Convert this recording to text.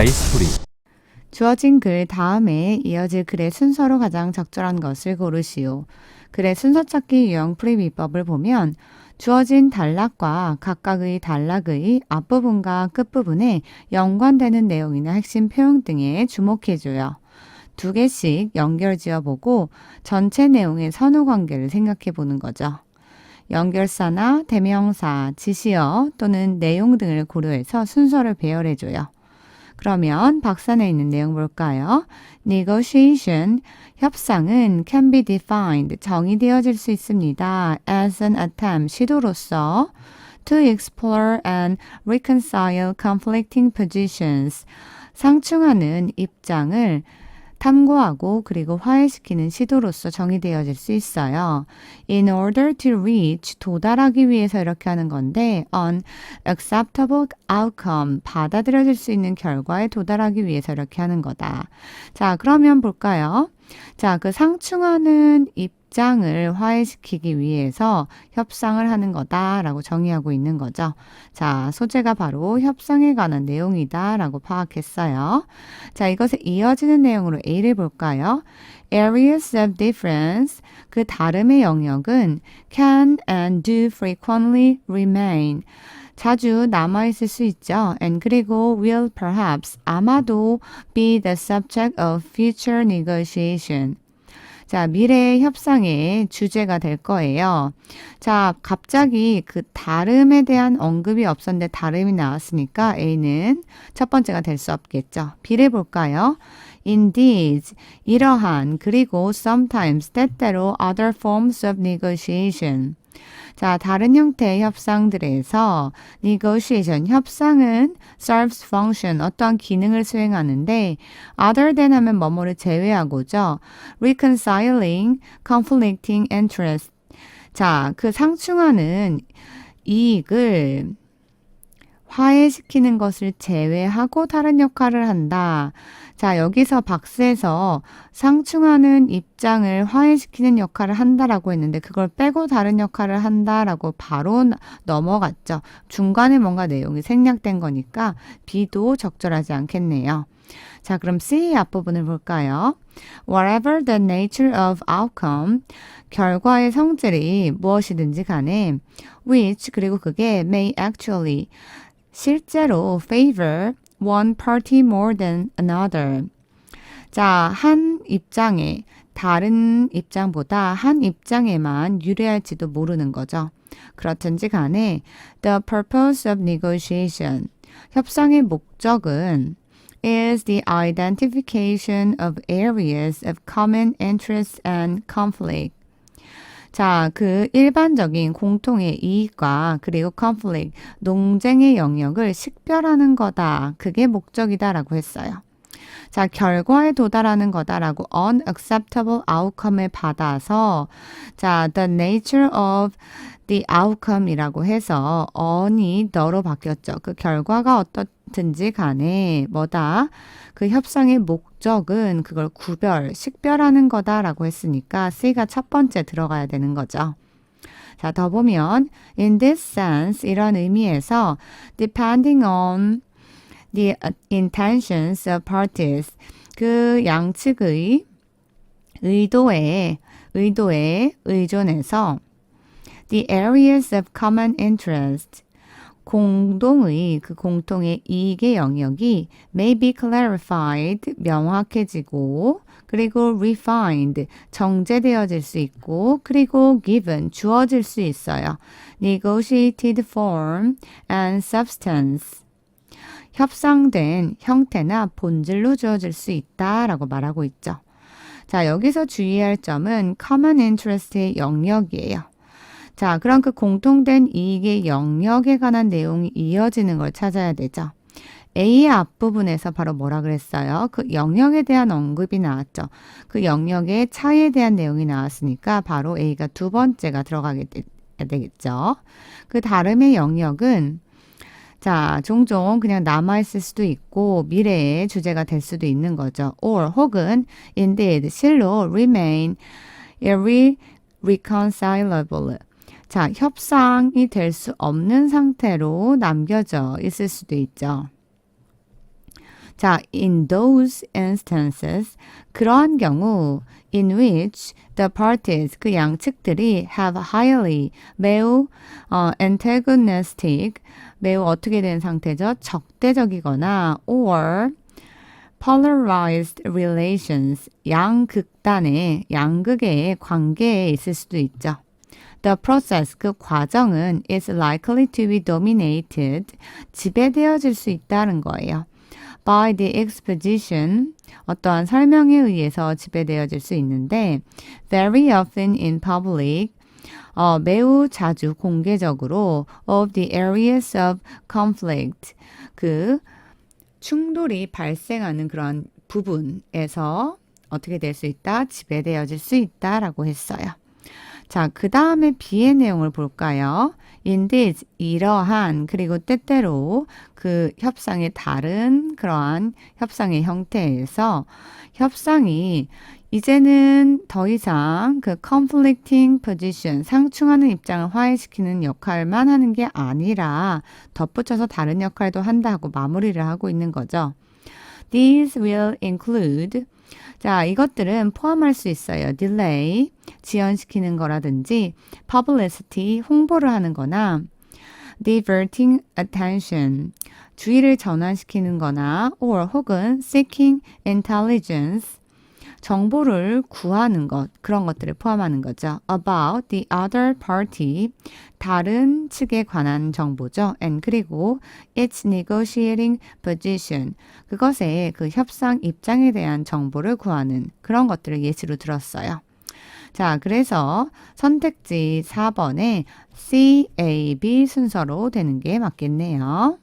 다이스토리 주어진 글 다음에 이어질 글의 순서로 가장 적절한 것을 고르시오. 글의 순서 찾기 유형 프리 비법을 보면 주어진 단락과 각각의 단락의 앞부분과 끝부분에 연관되는 내용이나 핵심 표현 등에 주목해줘요. 두 개씩 연결 지어 보고 전체 내용의 선후 관계를 생각해 보는 거죠. 연결사나 대명사, 지시어 또는 내용 등을 고려해서 순서를 배열해줘요. 그러면 박산에 있는 내용 볼까요? Negotiation, 협상은 can be defined, 정의되어질 수 있습니다. as an attempt, 시도로서 to explore and reconcile conflicting positions, 상충하는 입장을 탐구하고 그리고 화해시키는 시도로서 정의되어질 수 있어요. In order to reach, 도달하기 위해서 이렇게 하는 건데, an acceptable outcome, 받아들여질 수 있는 결과에 도달하기 위해서 이렇게 하는 거다. 자, 그러면 볼까요? 자, 그 상충하는 입장을 화해시키기 위해서 협상을 하는 거다라고 정의하고 있는 거죠. 자, 소재가 바로 협상에 관한 내용이다라고 파악했어요. 자, 이것에 이어지는 내용으로 A를 볼까요? Areas of difference, 그 다름의 영역은 can and do frequently remain. 자주 남아 있을 수 있죠. And 그리고 will perhaps 아마도 be the subject of future negotiation. 자, 미래의 협상의 주제가 될 거예요. 자, 갑자기 그 다름에 대한 언급이 없었는데 다름이 나왔으니까 A는 첫 번째가 될 수 없겠죠. B를 볼까요? Indeed, 이러한 그리고 sometimes 때때로 other forms of negotiation. 자, 다른 형태의 협상들에서 negotiation, 협상은 serves function, 어떠한 기능을 수행하는데 other than 하면 뭐뭐를 제외하고죠. reconciling, conflicting interest. 자, 그 상충하는 이익을 화해시키는 것을 제외하고 다른 역할을 한다. 자, 여기서 박스에서 상충하는 입장을 화해시키는 역할을 한다라고 했는데 그걸 빼고 다른 역할을 한다라고 바로 나- 넘어갔죠. 중간에 뭔가 내용이 생략된 거니까 B도 적절하지 않겠네요. 자, 그럼 C 앞부분을 볼까요? Whatever the nature of outcome, 결과의 성질이 무엇이든지 간에 which 그리고 그게 may actually 실제로 favor one party more than another. 자, 한 입장에 다른 입장보다 한 입장에만 유리할지도 모르는 거죠. 그렇든지 간에 the purpose of negotiation 협상의 목적은 is the identification of areas of common interest and conflict. 자, 그 일반적인 공통의 이익과 그리고 conflict, 논쟁의 영역을 식별하는 거다. 그게 목적이다라고 했어요. 자, 결과에 도달하는 거다라고 unacceptable outcome을 받아서 자, the nature of the outcome이라고 해서 on이 너로 바뀌었죠. 그 결과가 어떻 든지 간에 뭐다? 그 협상의 목적은 그걸 구별, 식별하는 거다라고 했으니까 C가 첫 번째 들어가야 되는 거죠. 자, 더 보면 in this sense 이런 의미에서 depending on the intentions of parties 그 양측의 의도에 의도에 의존해서 the areas of common interest 공동의 그 공통의 이익의 영역이 may be clarified 명확해지고 그리고 refined 정제되어질 수 있고 그리고 given 주어질 수 있어요. negotiated form and substance 협상된 형태나 본질로 주어질 수 있다라고 말하고 있죠. 자, 여기서 주의할 점은 common interest의 영역이에요. 자, 그럼 그 공통된 이익의 영역에 관한 내용이 이어지는 걸 찾아야 되죠. A의 앞부분에서 바로 뭐라 그랬어요? 그 영역에 대한 언급이 나왔죠. 그 영역의 차이에 대한 내용이 나왔으니까 바로 A가 두 번째가 들어가게 되, 되겠죠. 그 다름의 영역은 자, 종종 그냥 남아있을 수도 있고 미래의 주제가 될 수도 있는 거죠. or 혹은 indeed 실로 remain irreconcilable 자, 협상이 될 수 없는 상태로 남겨져 있을 수도 있죠. 자, in those instances, 그러한 경우, in which the parties, 그 양측들이 have highly, 매우 어, antagonistic, 매우 어떻게 된 상태죠? 적대적이거나 or polarized relations, 양극단의, 양극의 관계에 있을 수도 있죠. The process, 그 과정은 is likely to be dominated, 지배되어질 수 있다는 거예요. by the exposition, 어떠한 설명에 의해서 지배되어질 수 있는데, very often in public, 어, 매우 자주 공개적으로 of the areas of conflict, 그 충돌이 발생하는 그런 부분에서 어떻게 될 수 있다? 지배되어질 수 있다라고 했어요. 자, 그 다음에 B의 내용을 볼까요? indeed, 이러한, 그리고 때때로 그 협상의 다른 그러한 협상의 형태에서 협상이 이제는 더 이상 그 conflicting position, 상충하는 입장을 화해시키는 역할만 하는 게 아니라 덧붙여서 다른 역할도 한다 하고 마무리를 하고 있는 거죠. These will include 자, 이것들은 포함할 수 있어요. delay, 지연시키는 거라든지 publicity, 홍보를 하는 거나 diverting attention, 주의를 전환시키는 거나 or 혹은 seeking intelligence, 정보를 구하는 것, 그런 것들을 포함하는 거죠. about the other party, 다른 측에 관한 정보죠. and 그리고 its negotiating position, 그것의 그 협상 입장에 대한 정보를 구하는 그런 것들을 예시로 들었어요. 자, 그래서 선택지 4번에 C, A, B 순서로 되는 게 맞겠네요.